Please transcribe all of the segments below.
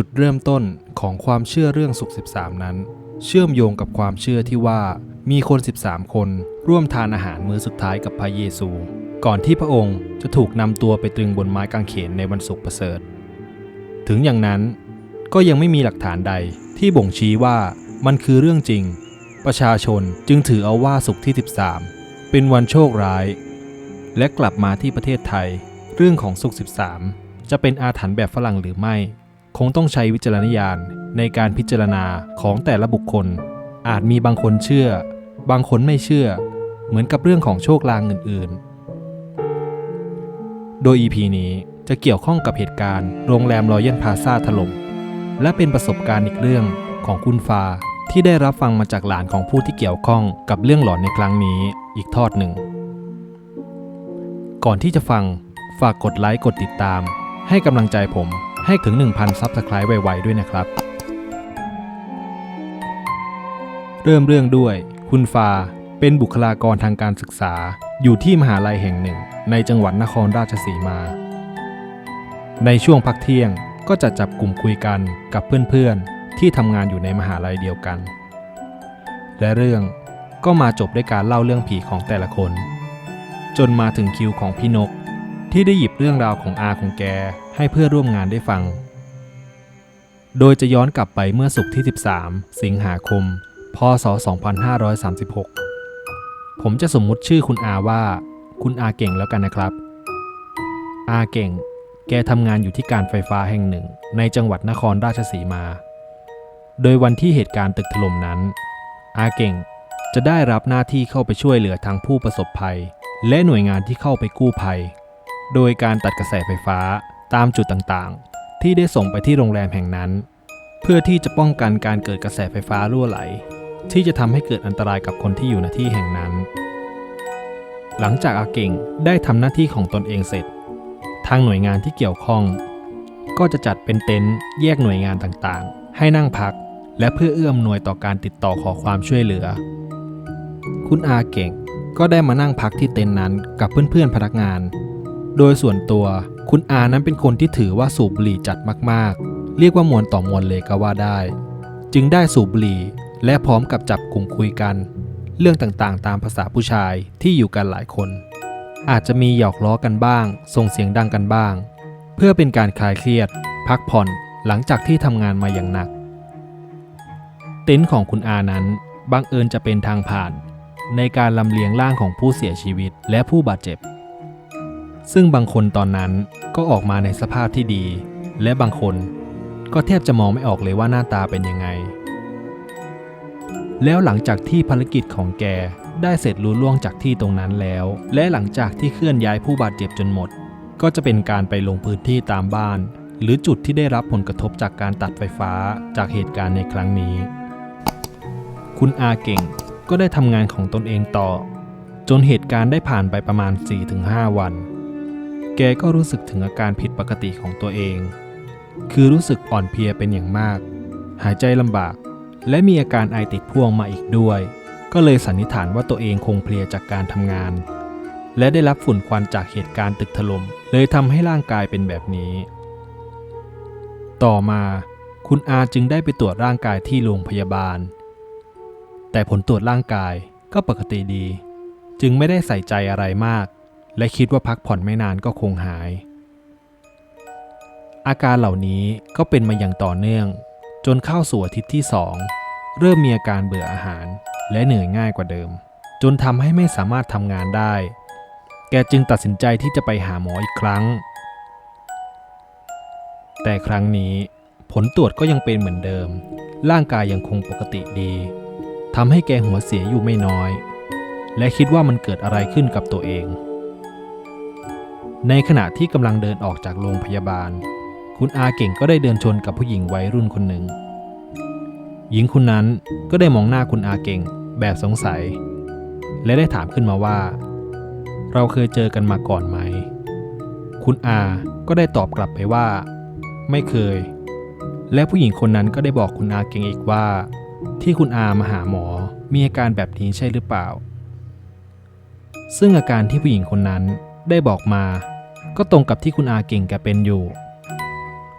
จุดเริ่มต้นของความเชื่อเรื่องสุข 13 นั้น เชื่อมโยงกับความเชื่อที่ว่ามีคน 13 คนร่วมทานอาหารมื้อสุดท้ายกับพระเยซู ก่อนที่พระองค์จะถูกนำตัวไปตรึงบนไม้กางเขนในวันศุกร์ประเสริฐ ถึงอย่างนั้นก็ยังไม่มีหลักฐานใดที่บ่งชี้ว่ามันคือเรื่องจริง ประชาชนจึงถือเอาว่าศุกร์ที่ 13 เป็นวันโชคร้าย และกลับมาที่ประเทศไทย เรื่องของศุกร์13 จะเป็นอาถรรพ์แบบฝรั่งหรือไม่ คงต้องใช้วิจารณญาณในการพิจารณาของแต่ละบุคคล อาจมีบางคนเชื่อ บางคนไม่เชื่อ เหมือนกับเรื่องของโชคลางอื่นๆ โดย EP นี้จะเกี่ยวข้องกับเหตุการณ์โรงแรมรอยัลพาซาถล่มและเป็นประสบการณ์อีกเรื่องของคุณฟ้าที่ได้รับฟังมาจากหลานของผู้ที่เกี่ยวข้องกับเรื่องหลอนในครั้งนี้อีกทอดหนึ่ง ก่อนที่จะฟังฝากกดไลค์กดติดตาม ให้กำลังใจผม ให้ถึง 1,000 ซับสไครต์ไวๆด้วยนะครับ เริ่มเรื่องด้วย คุณฟา เป็นบุคลากรทางการศึกษา อยู่ที่มหาลัยแห่งหนึ่ง ในจังหวัดนครราชสีมา ในช่วงพักเที่ยงก็จะจับกลุ่มคุยกันกับเพื่อนๆ ที่ทำงานอยู่ในมหาลัยเดียวกัน และเรื่องก็มาจบด้วยการเล่าเรื่องผีของแต่ละคน จนมาถึงคิวของพี่นก ที่ได้หยิบเรื่องราวของอาของแกให้เพื่อร่วมงานได้ฟัง โดยจะย้อนกลับไปเมื่อศุกที่ 13 สิงหาคม พศ 2536 ผมจะสมมุติชื่อคุณอาว่า คุณอาเก่งแล้วกันนะครับ อาเก่ง แกทำงานอยู่ที่การไฟฟ้าแห่งหนึ่ง ในจังหวัดนครราชสีมา โดยวันที่เหตุการณ์ตึกถล่มนั้น อาเก่งจะได้รับหน้าที่เข้าไปช่วยเหลือทั้งผู้ประสบภัย และหน่วยงานที่เข้าไปกู้ภัย โดยการตัดกระแสไฟฟ้าตามจุดต่างๆ ที่ได้ส่งไปที่โรงแรมแห่งนั้น เพื่อที่จะป้องกันการเกิดกระแสไฟฟ้ารั่วไหล ที่จะทำให้เกิดอันตรายกับคนที่อยู่ในที่แห่งนั้น หลังจากอาเก่งได้ทำหน้าที่ของตนเองเสร็จ ทางหน่วยงานที่เกี่ยวข้อง ก็จะจัดเป็นเต็นท์แยกหน่วยงานต่างๆ ให้นั่งพัก และเพื่อเอื้อมหน่วยต่อการติดต่อขอความช่วยเหลือ คุณอาเก่งก็ได้มานั่งพักที่เต็นท์นั้นกับเพื่อนๆพนักงาน โดยส่วนตัว คุณอานั้นเป็นคนที่ถือว่าสูบบุหรี่จัดมากๆ เรียกว่ามวลต่อมวลเลยก็ว่าได้ จึงได้สูบบุหรี่และพร้อมกับจับกลุ่มคุยกัน เรื่องต่างๆ ตามภาษาผู้ชายที่อยู่กันหลายคน อาจจะมีหยอกล้อกันบ้าง ส่งเสียงดังกันบ้าง เพื่อเป็นการคลายเครียด พักผ่อนหลังจากที่ทำงานมาอย่างหนัก เต็นท์ของคุณอานั้นบังเอิญจะเป็นทางผ่าน ในการลำเลียงร่างของผู้เสียชีวิตและผู้บาดเจ็บ ซึ่งบางคนตอนนั้นก็ออกมาในสภาพที่ดี และบางคนก็แทบจะมองไม่ออกเลยว่าหน้าตาเป็นยังไง แล้วหลังจากที่ภารกิจของแกได้เสร็จลุล่วงจากที่ตรงนั้นแล้ว และหลังจากที่เคลื่อนย้ายผู้บาดเจ็บจนหมด ก็จะเป็นการไปลงพื้นที่ตามบ้าน หรือจุดที่ได้รับผลกระทบจากการตัดไฟฟ้าจากเหตุการณ์ในครั้งนี้ คุณอาเก่งก็ได้ทำงานของตนเองต่อ จนเหตุการณ์ได้ผ่านไปประมาณ 4-5 วัน แกก็รู้สึกถึงอาการผิดปกติของตัวเอง คือรู้สึกอ่อนเพลียเป็นอย่างมาก หายใจลำบาก และมีอาการไอติดพ่วงมาอีกด้วย ก็เลยสันนิษฐานว่าตัวเองคงเพลียจากการทำงาน และได้รับฝุ่นควันจากเหตุการณ์ตึกถล่มเลยทำให้ร่างกายเป็นแบบนี้ ต่อมาคุณอาจึงได้ไปตรวจร่างกายที่โรงพยาบาล แต่ผลตรวจร่างกายก็ปกติดี จึงไม่ได้ใส่ใจอะไรมาก และคิดว่าพักผ่อนไม่นานก็คงหาย อาการเหล่านี้ก็เป็นมาอย่างต่อเนื่อง จนเข้าสู่อาทิตย์ที่สองเริ่มมีอาการเบื่ออาหารและเหนื่อยง่ายกว่าเดิม จนทำให้ไม่สามารถทำงานได้ แกจึงตัดสินใจที่จะไปหาหมออีกครั้ง แต่ครั้งนี้ผลตรวจก็ยังเป็นเหมือนเดิม ร่างกายยังคงปกติดีทำให้แกหัวเสียอยู่ไม่น้อย และคิดว่ามันเกิดอะไรขึ้นกับตัวเอง ในขณะที่กำลังเดินออกจากโรงพยาบาล คุณอาเก่งก็ได้เดินชนกับผู้หญิงวัยรุ่นคนหนึ่ง หญิงคนนั้นก็ได้มองหน้าคุณอาเก่งแบบสงสัย และได้ถามขึ้นมาว่า เราเคยเจอกันมาก่อนไหม คุณอาก็ได้ตอบกลับไปว่า ไม่เคย และผู้หญิงคนนั้นก็ได้บอกคุณอาเก่งอีกว่า ที่คุณอามาหาหมอมีอาการแบบนี้ใช่หรือเปล่า ซึ่งอาการที่ผู้หญิงคนนั้นได้บอกมา ก็ตรงกับที่คุณอาเก่งแกเป็นอยู่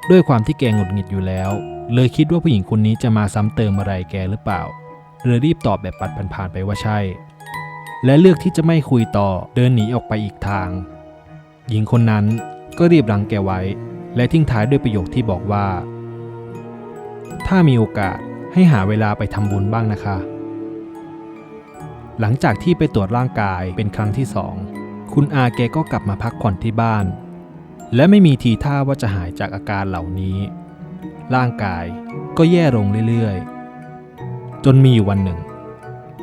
ด้วยความที่แกหงุดหงิดอยู่แล้ว เลยคิดว่าผู้หญิงคนนี้จะมาซ้ำเติมอะไรแกหรือเปล่าเลยรีบตอบแบบปัดผ่านๆไปว่าใช่ และเลือกที่จะไม่คุยต่อเดินหนีออกไปอีกทาง หญิงคนนั้นก็รีบรังแกไว้ และทิ้งท้ายด้วยประโยคที่บอกว่า ถ้ามีโอกาสให้หาเวลาไปทำบุญบ้างนะคะ หลังจากที่ไปตรวจร่างกายเป็นครั้งที่สอง คุณอาแกก็กลับมาพักผ่อนที่บ้าน และไม่มีทีท่าว่าจะหายจากอาการเหล่านี้ ร่างกายก็แย่ลงเรื่อยๆ จนมีอยู่วันหนึ่ง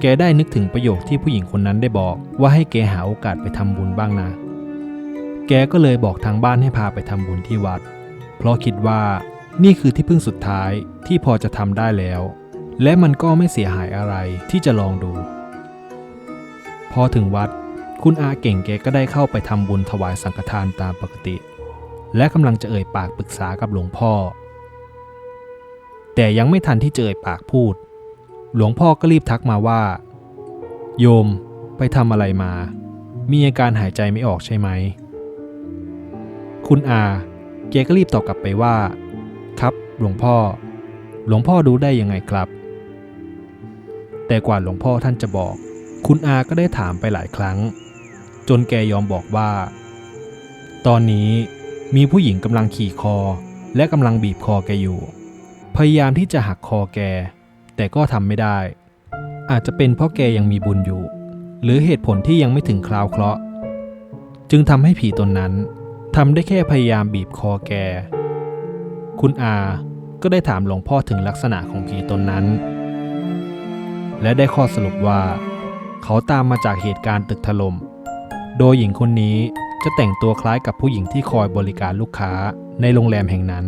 แกได้นึกถึงประโยคที่ผู้หญิงคนนั้นได้บอกว่าให้แกหาโอกาสไปทำบุญบ้างนะ แกก็เลยบอกทางบ้านให้พาไปทำบุญที่วัด เพราะคิดว่านี่คือที่พึ่งสุดท้ายที่พอจะทำได้แล้ว และมันก็ไม่เสียหายอะไรที่จะลองดู พอถึงวัด คุณอาเก่งแกก็ได้เข้าไปทำบุญถวายสังฆทานตามปกติ และกำลังจะเอ่ยปากปรึกษากับหลวงพ่อ แต่ยังไม่ทันที่จะเอ่ยปากพูด หลวงพ่อก็รีบทักมาว่า โยมไปทำอะไรมา มีอาการหายใจไม่ออกใช่ไหม คุณอาแกก็รีบตอบกลับไปว่า ครับ หลวงพ่อ หลวงพ่อรู้ได้ยังไงครับ แต่กว่าหลวงพ่อท่านจะบอก คุณอาก็ได้ถามไปหลายครั้ง จนแกยอมบอกว่า ตอนนี้มีผู้หญิงกำลังขี่คอ และกำลังบีบคอแกอยู่ พยายามที่จะหักคอแก แต่ก็ทำไม่ได้ อาจจะเป็นเพราะแกยังมีบุญอยู่ หรือเหตุผลที่ยังไม่ถึงคราวเคราะห์จึงทำให้ผีตนนั้นทำได้แค่พยายามบีบคอแก คุณอาก็ได้ถามหลวงพ่อถึงลักษณะของผีตนนั้น และได้ข้อสรุปว่า เขาตามมาจากเหตุการณ์ตึกถล่ม โดยหญิงคนนี้จะแต่งตัวคล้ายกับผู้หญิงที่คอยบริการลูกค้าในโรงแรมแห่งนั้น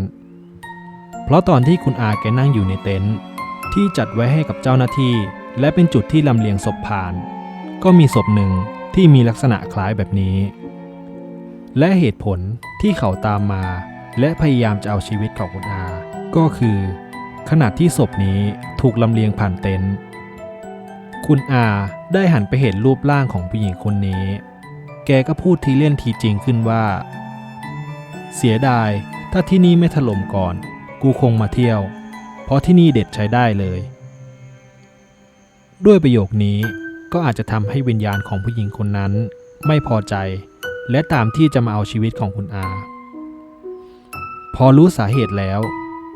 เพราะตอนที่คุณอาแกนั่งอยู่ในเต็นท์ที่จัดไว้ให้กับเจ้าหน้าที่ และเป็นจุดที่ลำเลียงศพผ่าน ก็มีศพหนึ่งที่มีลักษณะคล้ายแบบนี้ และเหตุผลที่เขาตามมา และพยายามจะเอาชีวิตของคุณอา ก็คือ ขณะที่ศพนี้ถูกลำเลียงผ่านเต็นท์คุณอาได้หันไปเห็นรูปร่างของผู้หญิงคนนี้ แกก็พูดทีเล่นทีจริงขึ้นว่า เสียดาย ถ้าที่นี่ไม่ถล่มก่อน กูคงมาเที่ยว เพราะที่นี่เด็ดใช้ได้เลย ด้วยประโยคนี้ก็อาจจะทำให้วิญญาณของผู้หญิงคนนั้นไม่พอใจ และตามที่จะมาเอาชีวิตของคุณอา พอรู้สาเหตุแล้ว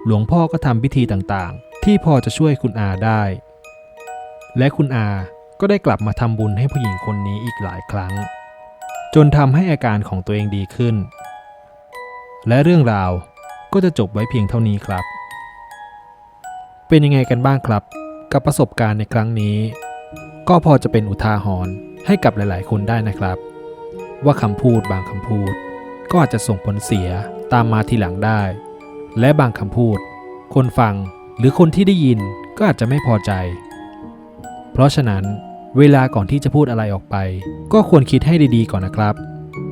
หลวงพ่อก็ทำพิธีต่างๆ ที่พอจะช่วยคุณอาได้ และคุณอาก็ได้กลับมาทำบุญให้ผู้หญิงคนนี้อีกหลายครั้ง จนทำให้อาการของตัวเองดีขึ้น และเรื่องราวก็จะจบไว้เพียงเท่านี้ครับ เป็นยังไงกันบ้างครับ กับประสบการณ์ในครั้งนี้ ก็พอจะเป็นอุทาหรณ์ให้กับหลายๆ คนได้นะครับ ว่าคำพูดบางคำพูด ก็อาจจะส่งผลเสียตามมาทีหลังได้ และบางคำพูด คนฟังหรือคนที่ได้ยินก็อาจจะไม่พอใจ เพราะฉะนั้น เวลาก่อนที่จะพูดอะไรออกไป ก็ควรคิดให้ดีๆก่อนนะครับ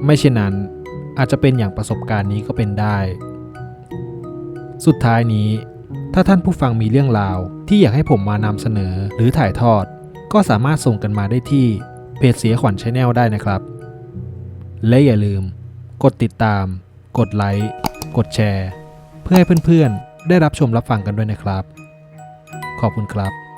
ไม่เช่นนั้นอาจจะเป็นอย่างประสบการณ์นี้ก็เป็นได้ สุดท้ายนี้ ถ้าท่านผู้ฟังมีเรื่องราว ที่อยากให้ผมมานำเสนอหรือถ่ายทอด ก็สามารถส่งกันมาได้ที่เพจเสียขวัญชาแนลได้นะครับ และอย่าลืม กดติดตาม กดไลค์กดแชร์ เพื่อให้เพื่อนๆ ได้รับชมรับฟังกันด้วยนะครับ ขอบคุณครับ